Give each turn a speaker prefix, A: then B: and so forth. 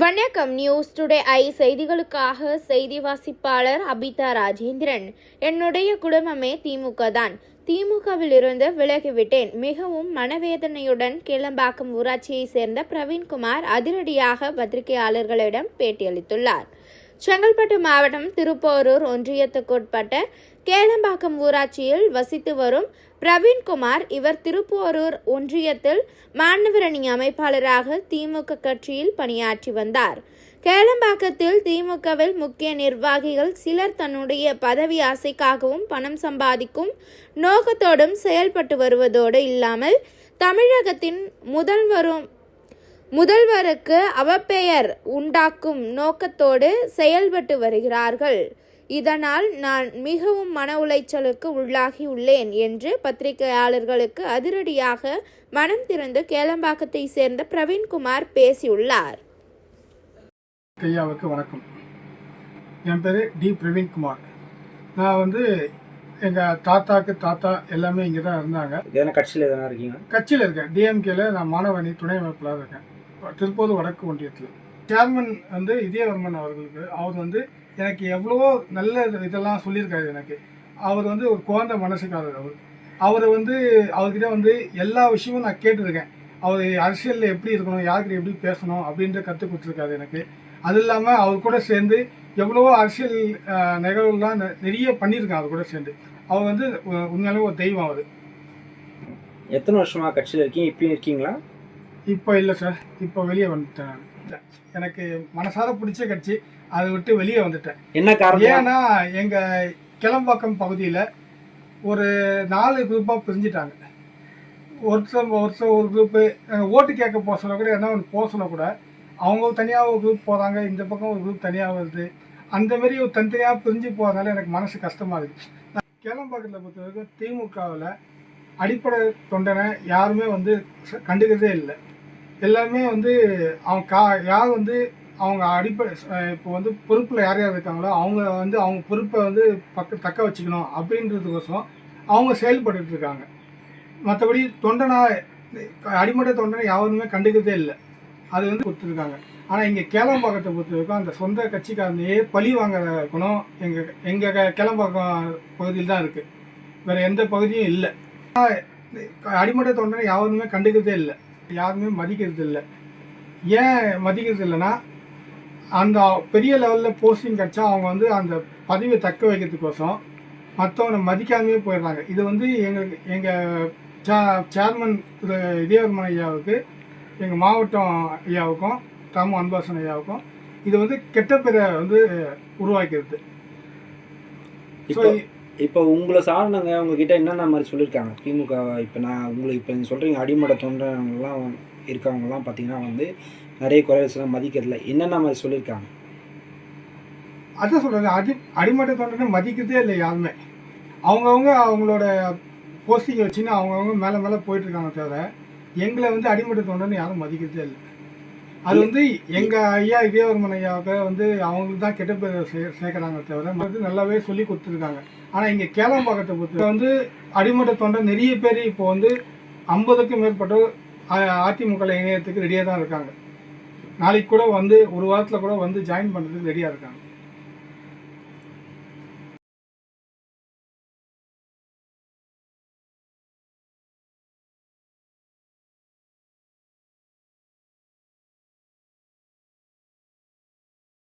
A: வணக்கம். News today I செய்திகளுக்காக செய்தி வாசிப்பாளர் அபிதா ராஜேந்திரன். என்னுடைய குடும்பமே திமுக தான். திமுகவில் இருந்து விலகிவிட்டேன். மிகவும் மனவேதனையுடன் கிளம்பாக்கம் ஊராட்சியைச் சேர்ந்த பிரவீன்குமார் அதிரடியாக பத்திரிகையாளர்களிடம் பேட்டியளித்துள்ளார். செங்கல்பட்டு மாவட்டம் திருப்போரூர் ஒன்றியத்துக்குட்பட்ட கேளம்பாக்கம் ஊராட்சியில் வசித்து வரும் பிரவீன்குமார் இவர் திருப்போரூர் ஒன்றியத்தில் மாணவரணி அமைப்பாளராக திமுக கட்சியில் பணியாற்றி வந்தார். கேளம்பாக்கத்தில் திமுகவில் முக்கிய நிர்வாகிகள் சிலர் தன்னுடைய பதவி ஆசைக்காகவும் பணம் சம்பாதிக்கும் நோக்கத்தோடும் செயல்பட்டு வருவதோடு இல்லாமல் தமிழகத்தின் முதல்வரும் முதல்வருக்கு அவப்பெயர் உண்டாக்கும் நோக்கத்தோடு செயல்பட்டு வருகிறார்கள். இதனால் நான் மிகவும் மன உளைச்சலுக்கு உள்ளாகி உள்ளேன் என்று பத்திரிகையாளர்களுக்கு அதிரடியாக மனம் திறந்து கேளம்பாக்கத்தை சேர்ந்த பிரவீன்குமார் பேசியுள்ளார்.
B: ஐயாவுக்கு வணக்கம். என் பேர் டி பிரவீன்குமார். நான் வந்து எங்கள் தாத்தாக்கு தாத்தா எல்லாமே இங்கே தான் இருந்தாங்க
C: எதனா கட்சியில் எதனா இருக்கீங்க
B: கட்சியில் இருக்கேன். டிஎம்கேல நான் மாணவனி துணை அமைப்பாளர் இருக்கேன். திருப்பூர் வடக்கு ஒன்றியத்தில். சேர்மன் வந்து இதயவர்மன் அவர்களுக்கு அவர் வந்து எனக்கு எவ்வளவோ நல்ல இதெல்லாம் சொல்லியிருக்காரு எனக்கு. அவர் வந்து ஒரு குழந்தை மனசுக்காரர் அவர். அவர் வந்து அவர்கிட்ட வந்து எல்லா விஷயமும் நான் கேட்டிருக்கேன். அவர் அரசியலில் எப்படி இருக்கணும் யார்கிட்ட எப்படி பேசணும் அப்படின்ற கற்றுக் கொடுத்துருக்காரு எனக்கு. அது இல்லாமல் அவர் கூட சேர்ந்து எவ்வளவோ அரசியல் நிகழ்வுலாம் நிறைய பண்ணியிருக்கேன் அவர் கூட சேர்ந்து. அவர் வந்து உ- உண்மையாலே ஒரு தெய்வம் அவர்.
C: எத்தனை வருஷமா கட்சியில் இருக்கீங்க? இப்பயும் இருக்கீங்களா?
B: இப்போ இல்லை சார். இப்போ வெளியே வந்துட்டேன் நான். எனக்கு மனசார பிடிச்ச கட்சி அதை விட்டு வெளியே வந்துட்டேன்.
C: என்ன காரணம்?
B: ஏன்னா எங்கள் கிளம்பாக்கம் பகுதியில் ஒரு நாலு குரூப்பாக பிரிஞ்சிட்டாங்க. ஒருத்தர் ஒருத்தர் ஒரு குரூப்பு ஓட்டு கேட்க போக சொல்ல கூட என்ன ஒன்று போக சொல்ல கூட அவங்க தனியாக ஒரு குரூப் போகிறாங்க இந்த பக்கம் ஒரு குரூப் தனியாக வருது. அந்த மாதிரி ஒரு தனித்தனியாக பிரிஞ்சு போகிறதுனால எனக்கு மனசு கஷ்டமாக இருக்குது நான் கேளம்பாக்கத்தில் பொறுத்த வரைக்கும் திமுகவில் அடிப்படை தொண்டனை யாருமே வந்து கண்டுக்கிறதே இல்லை. எல்லாருமே வந்து அவங்க கா யார் வந்து அவங்க அடிப்படை இப்போ வந்து பொறுப்பில் யார் யார் இருக்காங்களோ அவங்க வந்து அவங்க பொறுப்பை வந்து பக்க தக்க வச்சுக்கணும் அப்படின்றதுக்கோசம் அவங்க செயல்பட்டு இருக்காங்க. மற்றபடி தொண்டனா அடிமட்ட தொண்டனை யாருமே கண்டுக்கிறதே இல்லை. அது வந்து கொடுத்துருக்காங்க. ஆனால் இங்கே கேளம்பாக்கத்தை பொறுத்த வரைக்கும் அந்த சொந்த கட்சிக்காரனையே பழி வாங்குற குணம் எங்கள் எங்கள் கேளம்பாக்கம் பகுதியில் தான் இருக்குது வேறு எந்த பகுதியும் இல்லை. அடிமட்ட தொண்டனை யாருமே கண்டுக்கிறதே இல்லை. யாருமே மதிக்கிறது இல்லை ஏன் மதிக்கிறது இல்லைன்னா அந்த பெரிய லெவலில் போஸ்டிங் கிடச்சா அவங்க வந்து அந்த பதவியை தக்க வைக்கிறதுக்கோசம் மற்றவனை மதிக்காமையே போயிடுறாங்க. இது வந்து எங்களுக்கு எங்கள் சே சேர்மன் திரு இதயவர்மன் ஐயாவுக்கு எங்கள் மாவட்டம் ஐயாவுக்கும் தமு அன்பாசன் ஐயாவுக்கும் இது வந்து கெட்ட பேரை வந்து உருவாக்கிறது.
C: ஸோ இப்போ உங்களை சார்ந்தவங்க உங்ககிட்ட என்னென்ன மாதிரி சொல்லியிருக்காங்க? திமுக இப்போ நான் உங்களுக்கு இப்போ நீங்கள் சொல்கிறீங்க அடிமட தொண்டர்கள்லாம் இருக்கவங்கலாம் பார்த்தீங்கன்னா வந்து நிறைய குறைவசெல்லாம் மதிக்கிறதில்ல. என்னென்ன மாதிரி சொல்லியிருக்காங்க?
B: அதான் சொல்கிறது அடி அடிமட்ட தொண்டனை மதிக்கிறதே இல்லை யாருமே. அவங்கவுங்க அவங்களோட போஸ்டிங்கை வச்சுன்னு அவங்கவுங்க மேலே மேலே போயிட்டுருக்காங்க தவிர எங்களை வந்து அடிமட்ட தொண்டனை யாரும் மதிக்கிறதே இல்லை. அது வந்து எங்கள் ஐயா இதயவர்மன் ஐயாவுக்கு வந்து அவங்களுக்கு தான் கெட்ட பேர் சே சேர்க்குறாங்க தவிர வந்து நல்லாவே சொல்லி கொடுத்துருக்காங்க. ஆனால் இங்கே கேளம்பாக்கத்தை பொறுத்து வந்து அடிமட்ட தொண்டை நிறைய பேர் இப்போ வந்து ஐம்பதுக்கும் மேற்பட்டோர் அதிமுக இணையத்துக்கு ரெடியாக தான் இருக்காங்க. நாளைக்கு கூட வந்து ஒரு வாரத்தில் கூட வந்து ஜாயின் பண்ணுறதுக்கு ரெடியாக இருக்காங்க.